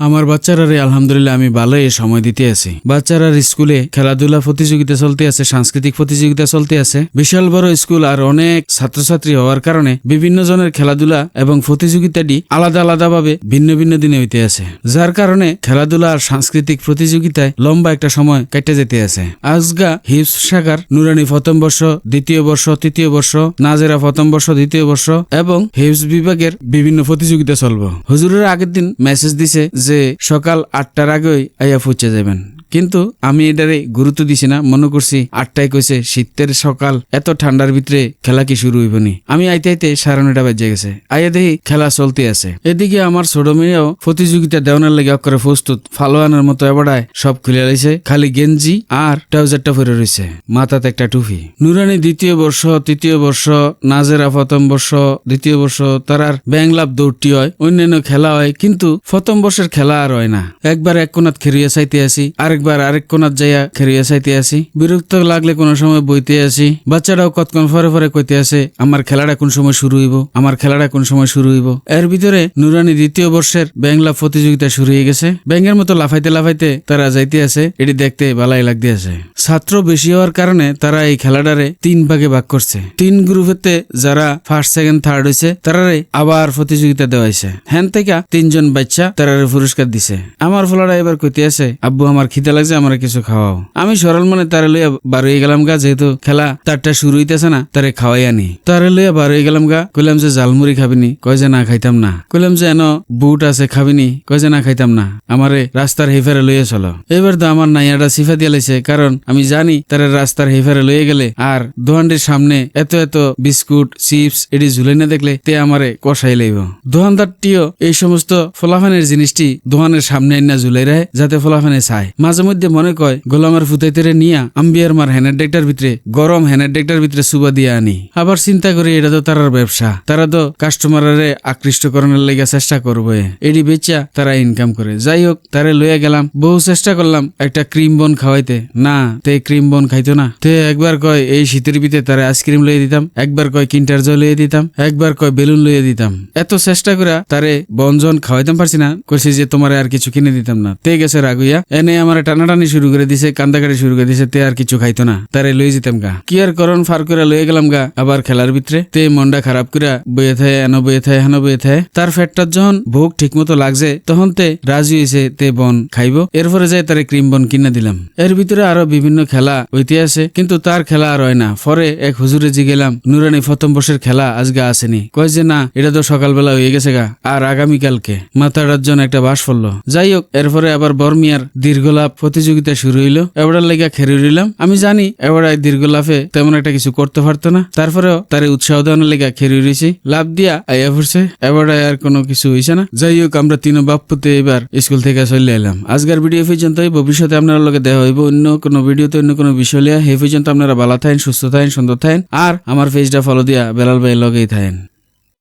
আমার বাচ্চারারে আলহামদুলিল্লাহ আমি ভালোই সময় দিতে আছি। বাচ্চারার স্কুলে খেলাধুলা প্রতিযোগিতা চলতে আছে, সাংস্কৃতিক প্রতিযোগিতা চলতে আছে। বিশাল বড় স্কুল আর অনেক ছাত্রছাত্রী হওয়ার কারণে বিভিন্ন জনের খেলাধুলা এবং প্রতিযোগিতাটি আলাদা আলাদাভাবে ভিন্ন ভিন্ন দিনে হইতে আছে। যার কারণে খেলাধুলা আর সাংস্কৃতিক প্রতিযোগিতায় লম্বা একটা সময় কেটে যেতে আছে। আজগা হিপস শাখার নুরানি প্রথম বর্ষ, দ্বিতীয় বর্ষ, তৃতীয় বর্ষ, নাজেরা প্রথম বর্ষ, দ্বিতীয় বর্ষ এবং হিপস বিভাগের বিভিন্ন প্রতিযোগিতা চলব। হুজুরের আগের দিন মেসেজ দিছে যে সকাল আটটার আগেই আইয়া পৌঁছে যাবেন। কিন্তু আমি এটারে গুরুত্ব দিছি না, মনে করছি আটটায় কইছে, শীতের সকাল, এত ঠান্ডার ভিতরে খেলা কি শুরু হইব নি? আমি আইতে আইতে সাড়ে নয়টা বাজে গেছে। আইয়া দেখি খেলা চলতে আছে। এদিকে আমার ছোট মেয়েও প্রতিযোগিতা দেওয়ানোর লেগে করে প্রস্তুত, ফালোয়ানের মতো এবারায় সব খুলে লাইছে, খালি গেঞ্জি আর ট্রাউজারটা পরে রয়েছে মাথাতে একটা টুপি। নুরানি দ্বিতীয় বর্ষ, তৃতীয় বর্ষ, নাজেরা প্রথম বর্ষ, দ্বিতীয় বর্ষ তারার ব্যাংলাভ দৌড়টি হয়, অন্যান্য খেলা হয়, কিন্তু প্রথম বর্ষের খেলা আর হয় না। একবার এক কোনাত খেরিয়া চাইতে আসি আরেকবার আরেক কোনাত যাইয়া খেরিয়া চাইতে আসি। বিরক্ত লাগলে কোনো সময় বইতে আসি। বাচ্চারাও কতক্ষণ ফরে ফরে কইতে আসে, আমার খেলাটা কোন সময় শুরু হইব? আমার খেলাটা কোন সময় শুরু হইব? এর ভিতরে নুরানি দ্বিতীয় বর্ষের ব্যাংলা প্রতিযোগিতা শুরু হয়ে গেছে। ব্যাঙের মতো লাফাইতে লাফাইতে তারা যাইতে আছে এটি দেখতে বালাই লাগতে আছে ছাত্র বেশি হওয়ার কারণে তারা এই খেলাটারে তিন ভাগে ভাগ করছে। তিন গ্রুপেতে যারা ফার্স্ট সেকেন্ড থার্ড হয়েছে তারারে আবার প্রতিযোগিতা দেওয়াইছে হ্যান থেকে তিনজন বাচ্চা তারারে পুরস্কার দিছে। আমার ফলাটা এবার কইতে আছে আব্বু, আমার খিদে লাগছে আমার কিছু খাওয়াও। আমি সরল মনে তারে লইয়া বার হয়ে গেলাম গা, যেহেতু খেলা তারটা শুরু হইতেছে না, তারে খাওয়াই আনি। তারে লইয়া বার হয়ে গেলাম গা, কইলাম যে জালমুড়ি খাবিনি, কয় যে না খাইতাম না। কইলাম যে এন বুট আছে খাবিনি, কয় যে না খাইতাম না। আমারে রাস্তার হেফারে লইয়া চলো। এবার তো আমার নাইয়াটা সিফা দিয়ে লাইছে, কারণ আমি জানি তার রাস্তার হেফারে লইয়ে গেলে আর দোকানটির সামনে এত এত বিস্কুট, চিপস, এটি ঝুলে না দেখলে তে আমারে কষাই লইব। দোকানদারটিও এই সমস্ত ফলাফানের জিনিসটি দোকানের সামনে না ঝুলাই রাখে, যাতে ফলাফানে চায়। মাঝে মধ্যে মনে কয়, গোলামের ফুতাইতেরে নিয়া আম্বিয়ার মার হ্যানের ডেকটার ভিতরে, গরম হ্যানের ডেকটার ভিতরে সুবা দিয়ে আনি। আবার চিন্তা করি, এটা তো তারার ব্যবসা। তারা তো কাস্টমারের আকৃষ্ট করানোর লেগে চেষ্টা করবে। এডি বেচা তারা ইনকাম করে। যাই হোক, তারে লইয়া গেলাম। বহু চেষ্টা করলাম একটা ক্রিম বন খাওয়াইতে। না, তে ক্রিম বন খাইতো না। তে একবার কয়, এই শীতের ভিতরে তারে আইসক্রিম লইয়ে দিতাম। একবার কয়, কিন্টার জল লইয়ে দিতাম। একবার কয়, বেলুন লইয়ে দিতাম। এত চেষ্টা করে তারে বনজন খাওয়াইতাম পারছি না। কইছি যে তোমার আর কিছু কিনে দিতাম না। তে গেছে রাগুইয়া। এনে আমার টানাটানি শুরু করে দিছে কান্দাকাটি শুরু করে দিছে, তে আর কিছু খাইতো না। তারে লইয়ে যেতাম গা। কি আর করন ফার করে লইয়ে গেলাম গা, আবার খেলার ভিতরে। তে মনটা খারাপ করে বইয়ে থাকে এন বইয়ে থাকে হেন বইয়ে থাকে তার ফ্যাটটার যখন ভোগ ঠিক মতো লাগছে, তখন তে রাজি হয়েছে তে বন খাইব। এরপরে যাই তারে ক্রিম বন কিনে দিলাম। এর ভিতরে আরও বিভিন্ন খেলা হইতে আছে কিন্তু তার খেলা আর হয় না। পরে এক হুজুরে জি গেলাম, নুরানি প্রথম বর্ষের খেলা আজকে আসেনি। কয় যে, না, এটা তো সকালবেলা হয়ে গেছে গা, আর আগামীকালকে। মাথাটার জন্য একটা বাস পড়ল। যাই হোক, এরপরে আবার বর্মিয়ার দীর্ঘলাভ প্রতিযোগিতা শুরু হইল এবারের লেগা খেরে রইলাম। আমি জানি এবারে দীর্ঘলাভে তেমন একটা কিছু করতে পারতো না। তারপরেও তার উৎসাহ দেওয়ানোর লেগা খেরে রয়েছি লাভ দিয়া আইয়া পড়ছে। এবারে আর কোনো কিছু হইছে না। যাই হোক, আমরা তিন বাপ্পুতে এবার স্কুল থেকে চলে এলাম। আজকের ভিডিও পর্যন্তই। ভবিষ্যতে আপনার লগে দেওয়া হইব অন্য কোনো ভিডিওতে, অন্য কোনো বিষয় লিয়া হে পর্যন্ত আপনারা ভালো থাকেন, সুস্থ থাকেন, সুন্দর থাকেন। আর আমার পেজটা ফলো দিয়া বেলাল ভাই লগেই থাকেন।